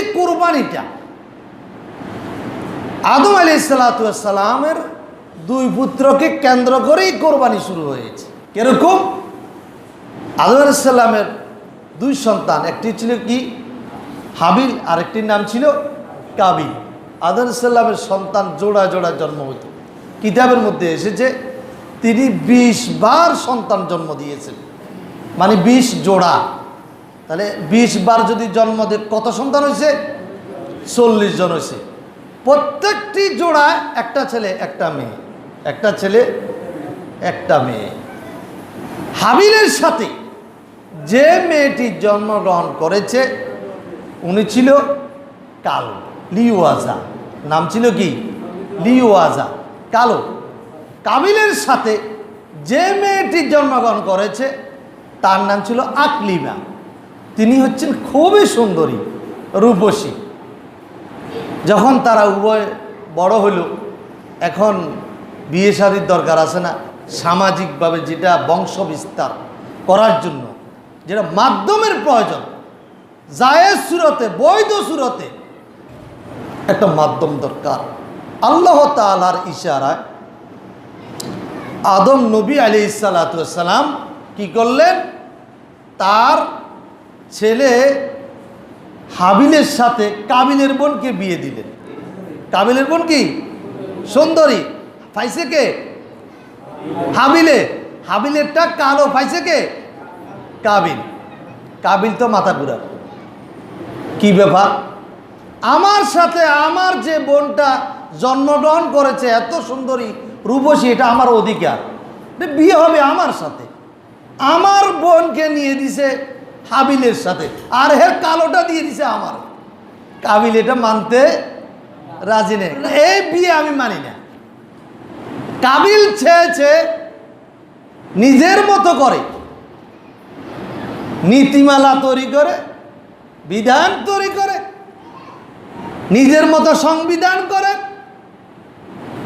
যে কোরবানিটা। আদম আলী সালাতামের দুই পুত্রকে কেন্দ্র করেই কোরবানি শুরু হয়েছে। কীরকম? আদম আলাইসাল্লামের দুই সন্তান, একটি ছিল কি? হাবিল, আরেকটির নাম ছিল কাবিল। আদম আলাইসাল্লামের সন্তান জোড়া জোড়া জন্ম হইত। কিতাবের মধ্যে এসেছে, তিনি বিশ বার সন্তান জন্ম দিয়েছেন। মানে বিশ জোড়া। তাহলে বিশ বার যদি জন্ম দেয় কত সন্তান হয়েছে চল্লিশ জন হয়েছে প্রত্যেকটি জোড়ায় একটা ছেলে, একটা মেয়ে। একটা ছেলে, একটা মেয়ে। হাবিলের সাথে যে মেয়েটি জন্মগ্রহণ করেছে, উনি ছিল কালো, লিওয়াজা। নাম ছিল কি? লিওয়াজা, কালো। কাবিলের সাথে যে মেয়েটি জন্মগ্রহণ করেছে, তার নাম ছিল আকলিমা। তিনি হচ্ছেন খুবই সুন্দরী, রূপসী। যখন তারা উভয় বড় হইল এখন বিয়ে শাদির দরকার আছে না, সামাজিকভাবে যেটা বংশ বিস্তার করার জন্য, যেটা মাধ্যমের প্রয়োজন, জায়েজ সুরতে, বৈধ সুরতে একটা মাধ্যম দরকার। আল্লাহ তালার ইশারায় আদম নবী আলি সালাতাম কি করলেন? তার ছেলে হাবিলের সাথে কাবিলের বোনকে বিয়ে দিলেন। কাবিলের বোন কি? সুন্দরী। পাইছে কে? হাবিলে। হাবিলেরটা কালো। পাইছে কে? কাবিল। কাবিল তো মাথা পুরা কি ব্যাপার? আমার সাথে আমার যে বোনটা জন্মগ্রহণ করেছে, এত সুন্দরী, রূপসী, এটা আমার অধিকার। বিয়ে হবে আমার সাথে। আমার বোনকে নিয়ে দিছে হাবিলের সাথে। আর হের কালোটা দিয়ে দিছে আমার। কাবিল এটা মানতে রাজি নেই। এই বিয়ে আমি মানি না। কাবিল চেয়েছে নিজের মতো করে নীতিমালা তৈরি করে, বিধান তৈরি করে, নিজের মতো সংবিধান করে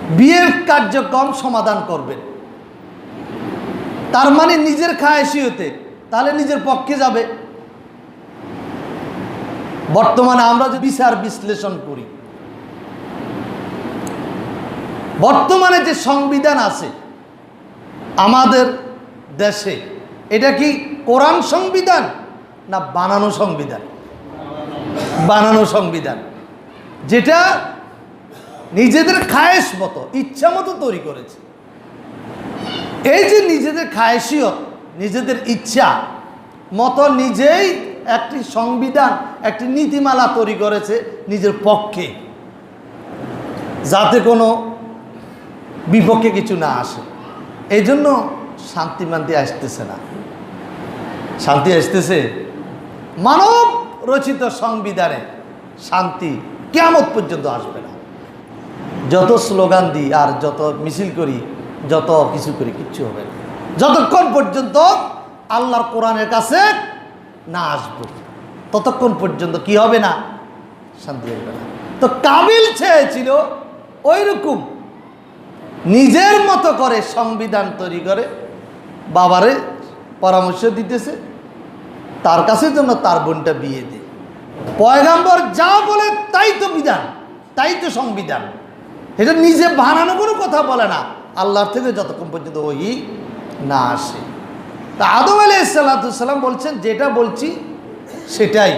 বিয়ের কার্যক্রম সমাধান করবেন তার মানে নিজের খায়সিয়তে তাহলে নিজের পক্ষে যাবে। বর্তমানে আমরা যে বিচার বিশ্লেষণ করি, বর্তমানে যে সংবিধান আছে আমাদের দেশে, এটা কি কোরআন সংবিধান না বানানো সংবিধান? বানানো সংবিধান, যেটা নিজেদের খায়েশ মতো, ইচ্ছা মতো তৈরি করেছে। এই যে নিজেদের খায়েশিয়ত নিজেদের ইচ্ছা মতো নিজেই একটি সংবিধান, একটি নীতিমালা তৈরি করেছে নিজের পক্ষে, যাতে কোনো বিপক্ষে কিছু না আসে। এই জন্য শান্তি মান্তি আসতেছে না। শান্তি আসতেছে মানব রচিত সংবিধানে শান্তি কেমন পর্যন্ত আসবে না। যত স্লোগান দিই আর যত মিছিল করি, যত কিছু করি, কিচ্ছু হবে না। যতক্ষণ পর্যন্ত আল্লাহর কোরআনের কাছে না আসব। ততক্ষণ পর্যন্ত কি হবে না? শান্তি হবে না। তো কাবিল চেয়েছিল ওই রকম নিজের মতো করে সংবিধান তৈরি করে, বাবারে পরামর্শ দিতেছে, তার কাছে জন্য তার বোনটা বিয়ে দেয়। পয়গাম্বর যা বলে তাই তো বিধান, তাই তো সংবিধান। এটা নিজে বানানো কোনো কথা বলে না। আল্লাহর থেকে যতক্ষণ পর্যন্ত ওই না আসে। তা আদম আলী সাল্লাম বলছেন, যেটা বলছি, সেটাই।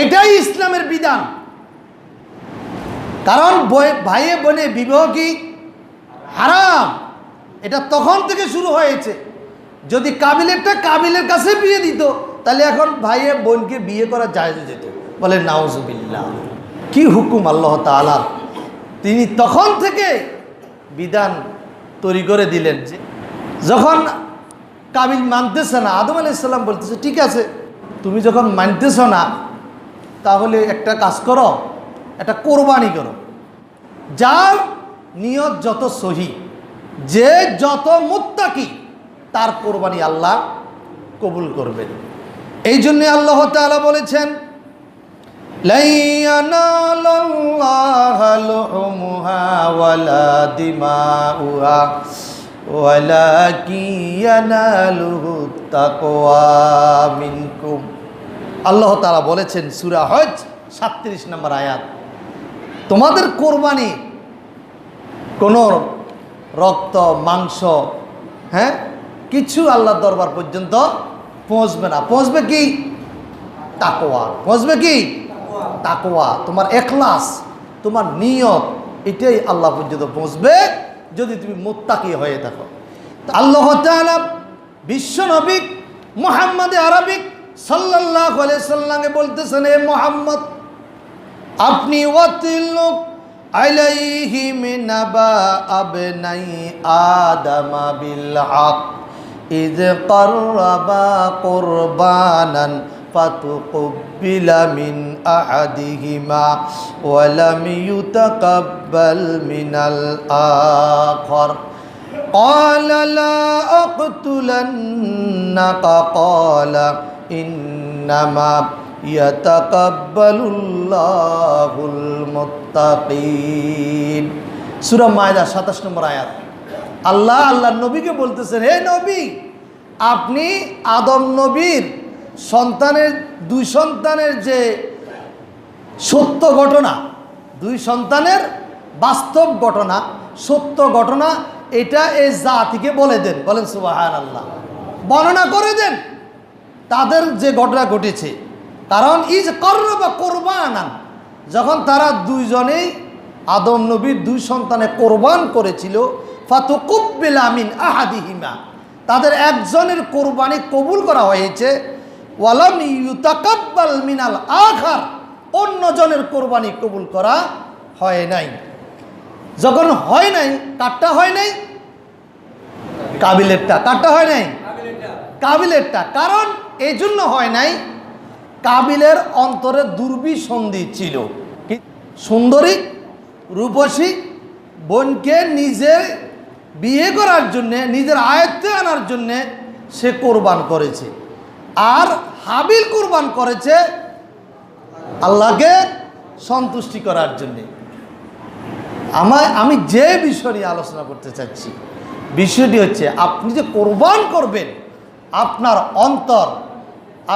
এটাই ইসলামের বিধান। কারণ ভাইয়ে, বোনে বিবাহ কি হারাম? এটা তখন থেকে শুরু হয়েছে। যদি কাবিলেরটা কাবিলের কাছে বিয়ে দিত, তাহলে এখন ভাইয়ে, বোনকে বিয়ে করা যায় যেত। বলে নাউজুবিল্লা কি হুকুম আল্লাহ তালার তিনি তখন থেকে বিধান তৈরি করে দিলেন যে, যখন কাবিল মানতেছে না। আদম আলাইসাল্লাম বলতেছে, ঠিক আছে, তুমি যখন মানতেছ না, তাহলে একটা কাজ করো, একটা কোরবানি করো। যার নিয়ত যত সহি, যে যত মুত্তাকি, তার কোরবানি আল্লাহ কবুল করবেন। এই জন্যে আল্লাহ তাআলা বলেছেন لن ينال الله لحومها ولا دماؤها ولكن يناله التقوى منكم আল্লাহ তাআলা বলেছেন সূরা হজ সাতত্রিশ নম্বর আয়াত তোমাদের কোরবানি কোনো রক্ত মাংস হ্যাঁ কিছু আল্লাহ দরবার পর্যন্ত পৌঁছবে না পৌঁছবে কি তাকোয়া পৌঁছবে কি তাকোয়া তোমার এখলাস তোমার নিয়ত এটাই আল্লাহ পর্যন্ত পৌঁছবে যদি তুমি মোত্তাকি হয়ে থাকো। আল্লাহ তালা বিশ্বনবিক মোহাম্মদে আরবিক সাল্লাহ সাল্লামে বলতেছেন, এ মোহাম্মদ, আপনি ওয়াতিলুক আদামা فتقبل من أحدهما ولم يتقبل من الآخر قال لا أقتلنك قال إنما يتقبل الله المتقين সূরা মায়দা 27 নম্বর আয়াত আল্লাহ আল্লাহ নবীকে বলতেছেন হে নবী আপনি আদম নবীর সন্তানের, দুই সন্তানের যে সত্য ঘটনা, দুই সন্তানের বাস্তব ঘটনা, সত্য ঘটনা, এটা এই জাতিকে বলে দেন, বলেন সুবাহান আল্লাহ বর্ণনা করে দেন তাদের যে ঘটনা ঘটেছে। কারণ ইজ কর্র বা কোরবানান, যখন তারা দুইজনেই আদম নবীর দুই সন্তানে কোরবান করেছিল, ফাতুকুব্বিল আমিন আহাদিহিমা, তাদের একজনের কোরবানি কবুল করা হয়েছে ওয়ালাম ইউতাকাব্বাল মিনাল আখার, অন্যজনের কোরবানি কবুল করা হয় নাই। যখন হয় নাই কাটটা হয় নাই? কাবিলেরটা। কাটটা হয় নাই? কাবিলেরটা। কারণ এই জন্য হয় নাই, কাবিলের অন্তরে দুর্বিসন্ধি ছিল। সুন্দরী, রূপসী, বোনকে নিজের বিয়ে করার জন্যে, নিজের আয়ত্তে আনার জন্যে সে কোরবান করেছে। আর হাবিল কোরবান করেছে আল্লাহকে সন্তুষ্টি করার জন্যে। আমায় আমি যে বিষয় নিয়ে আলোচনা করতে চাচ্ছি, বিষয়টি হচ্ছে আপনি যে কোরবান করবেন, আপনার অন্তর,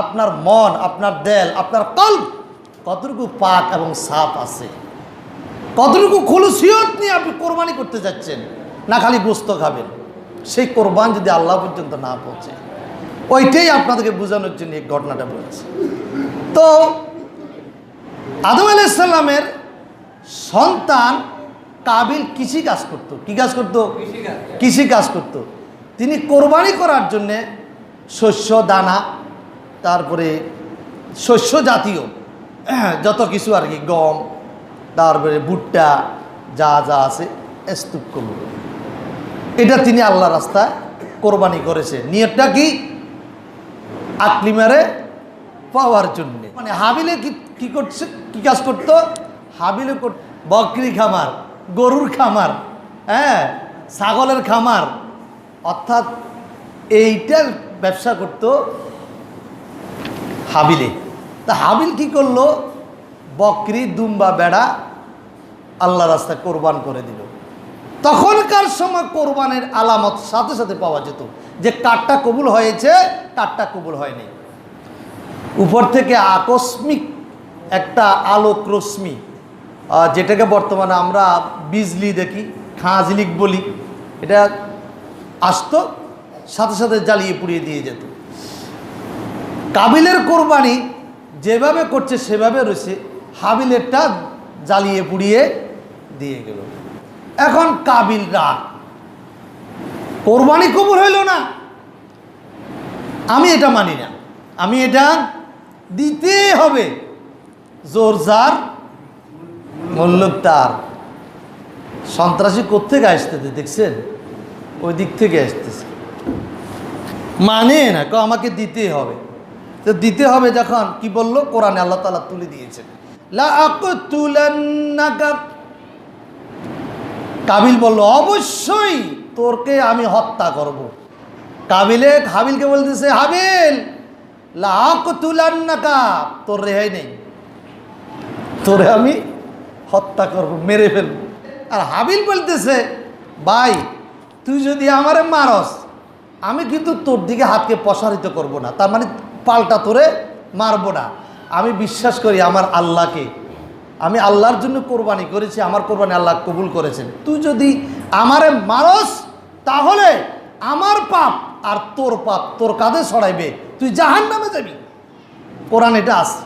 আপনার মন, আপনার দেল আপনার কল্প কতটুকু পাক এবং সাপ আছে? কতটুকু খুলুসিয়ত নিয়ে আপনি কোরবানি করতে যাচ্ছেন? না খালি গোস্ত খাবেন, সেই কোরবান যদি আল্লাহ পর্যন্ত না পৌঁছে। ওইটাই আপনাদেরকে বোঝানোর জন্য এই ঘটনাটা বলছি। তো আদম আলাইসাল্লামের সন্তান কাবিল কৃষি কাজ করতো। কি কাজ করতো? কৃষি কাজ। করতো। তিনি কোরবানি করার জন্যে শস্য দানা তারপরে শস্য জাতীয় যত কিছু আর কি গম তারপরে ভুট্টা যা যা আছে স্তূপ করল। এটা তিনি আল্লাহ রাস্তায় কোরবানি করেছে। নিয়তটা কি? আকলি মেরে পাওয়ার জন্য। মানে হাবিলে কি কি করছে কি কাজ করতো? হাবিলে বকরি খামার, গরুর খামার হ্যাঁ ছাগলের খামার। অর্থাৎ এইটার ব্যবসা করতো হাবিলে। তা হাবিল কি করল? বকরি, দুম্বা, বেড়া আল্লাহ রাস্তায় কোরবান করে দিল। তখনকার সময় কোরবানের আলামত সাথে সাথে পাওয়া যেত। যে কারটা কবুল হয়েছে কাঠটা কবুল হয়নি। উপর থেকে আকস্মিক একটা আলোক রশ্মি যেটাকে বর্তমানে আমরা বিজলি দেখি, খাঁজলিক বলি, এটা আসতো, সাথে সাথে জ্বালিয়ে পুড়িয়ে দিয়ে যেত। কাবিলের কোরবানি যেভাবে করছে, সেভাবে রয়েছে, হাবিলেরটা জ্বালিয়ে পুড়িয়ে দিয়ে গেল। এখন কাবিল রাগ কোরবানি কবুল হইল না। আমি এটা মানি না। আমি এটা দিতে হবে। জোর যার মল্লক তার। সন্ত্রাসী কোথেকে আসতেছে, দেখছেন? ওই দিক থেকে আসতেছে। মানে না কো আমাকে দিতে হবে। তো দিতে হবে যখন, কি বলল? কোরআনে আল্লাহ তালা তুলে দিয়েছেন। কাবিল বলল, অবশ্যই তোরকে আমি হত্যা করব। কাবিলে হাবিলকে বলতেছে হাবিল তোর রেহাই নেই। তোরে আমি হত্যা করব, মেরে ফেলব। আর হাবিল বলতেছে, ভাই, তুই যদি আমারে মারস, আমি কিন্তু তোর দিকে হাতকে প্রসারিত করব না। তার মানে পাল্টা তোরে মারবো না। আমি বিশ্বাস করি আমার আল্লাহকে। আমি আল্লাহর জন্য কোরবানি করেছি, আমার কোরবানি আল্লাহ কবুল করেছেন। তুই যদি আমারে মারস তাহলে আমার পাপ আর তোর পাপ তোর কাঁধে ছড়াইবে। তুই জাহান নামে যাবি। কোরআন এটা আছে।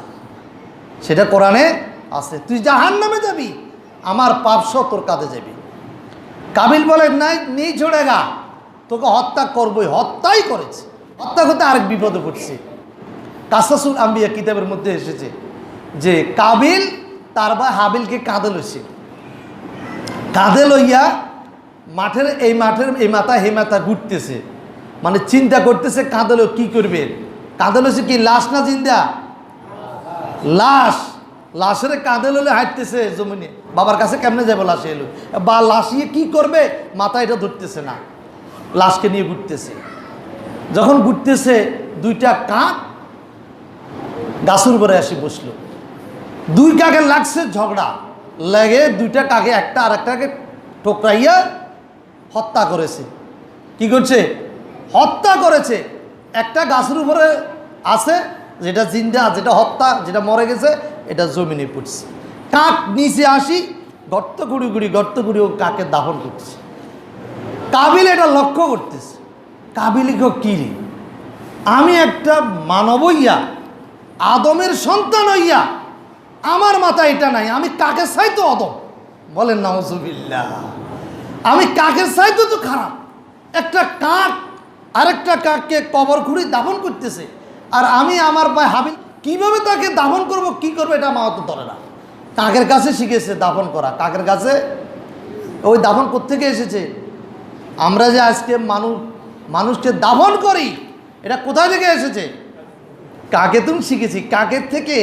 সেটা কোরআনে আছে। তুই জাহান নামে যাবি। আমার পাপ সহ তোর কাঁধে যাবি। কাবিল বলে, নাই, নেই ছোড়েগা তোকে হত্যা করবই। হত্যাই করেছে। হত্যা করতে আরেক বিপদে পড়ছে। কাসাসুল আম্বিয়া কিতাবের মধ্যে এসেছে যে কাবিল তার বা হাবিলকে কাঁধে লইছে। কাঁধে লইয়া মাঠের এই মাঠের এই মাথা হে মাথা ঘুরতেছে। মানে চিন্তা করতেছে কাঁধে কি করবে? কাঁধে লইছে কি লাশ না চিন্তা লাশ। লাশের কাঁধে লইলে হাঁটতেছে জমিনে। বাবার কাছে কেমনে যাব লাশে এলো? বা লাশিয়ে কি করবে? মাথা এটা ধরতেছে না। লাশকে নিয়ে ঘুরতেছে। যখন ঘুরতেছে, দুইটা কাক গাছের উপরে আসি বসল। দুই কাকে লাগছে ঝগড়া। লেগে দুইটা কাকে একটা আর একটাকে ঠোকরাইয়া হত্যা করেছে। কি করছে? হত্যা করেছে। একটা গাছের উপরে আছে, যেটা জিন্দা, যেটা হত্যা, যেটা মরে গেছে, এটা জমিনে পড়ছে কাক নিচে আসি, গর্ত গুড়ি গুড়ি, গর্ত গুড়ি ও কাকে দাফন করছে কাবিল এটা লক্ষ্য করতেছে। কাবিলিকে কি রে? আমি একটা মানব হইয়া, আদমের সন্তান হইয়া, আমার মাথা এটা নাই, আমি কাকের চাইতো আদম? বলেন নামজুবিল্লাহ আমি কাকের চাইতো তো খারাপ। একটা কাক আরেকটা কাককে কবর খুঁড়ি দাফন করতেছে। আর আমি আমার ভাই হাবিল, কীভাবে তাকে দাফন করব, কি করব, এটা আমার তো ধরে না। কাকের কাছে শিখেছে দাফন করা। কাকের কাছে ওই দাফন কোত্থেকে এসেছে? আমরা যে আজকে মানুষ, মানুষকে দাফন করি, এটা কোথা থেকে এসেছে? কাকে তুমি শিখেছি? কাকের থেকে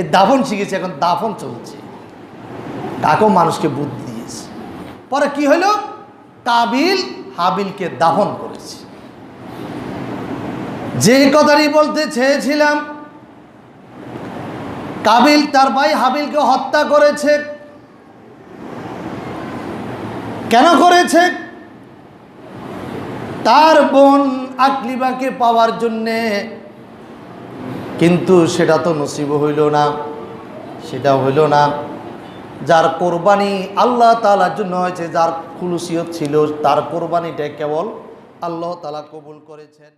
এ দাফন শিখেছি, এখন দাফন চলছে। কাকেও মানুষকে বুদ্ধি পরে কি হলো কাবিল হাবিলকে দাহন করেছে। যে কথাটি বলতে চেয়েছিলাম, কাবিল তার ভাই হাবিলকে হত্যা করেছে। কেন করেছে? তার বোন আকলিবাকে পাওয়ার জন্যে। কিন্তু সেটা তো নসিব হইল না, সেটা হইল না। যার কোরবানি আল্লাহ তালার জন্য হয়েছে, যার কুলুসিয়ত ছিল, তার কোরবানিটা কেবল আল্লাহ তালা কবুল করেছেন।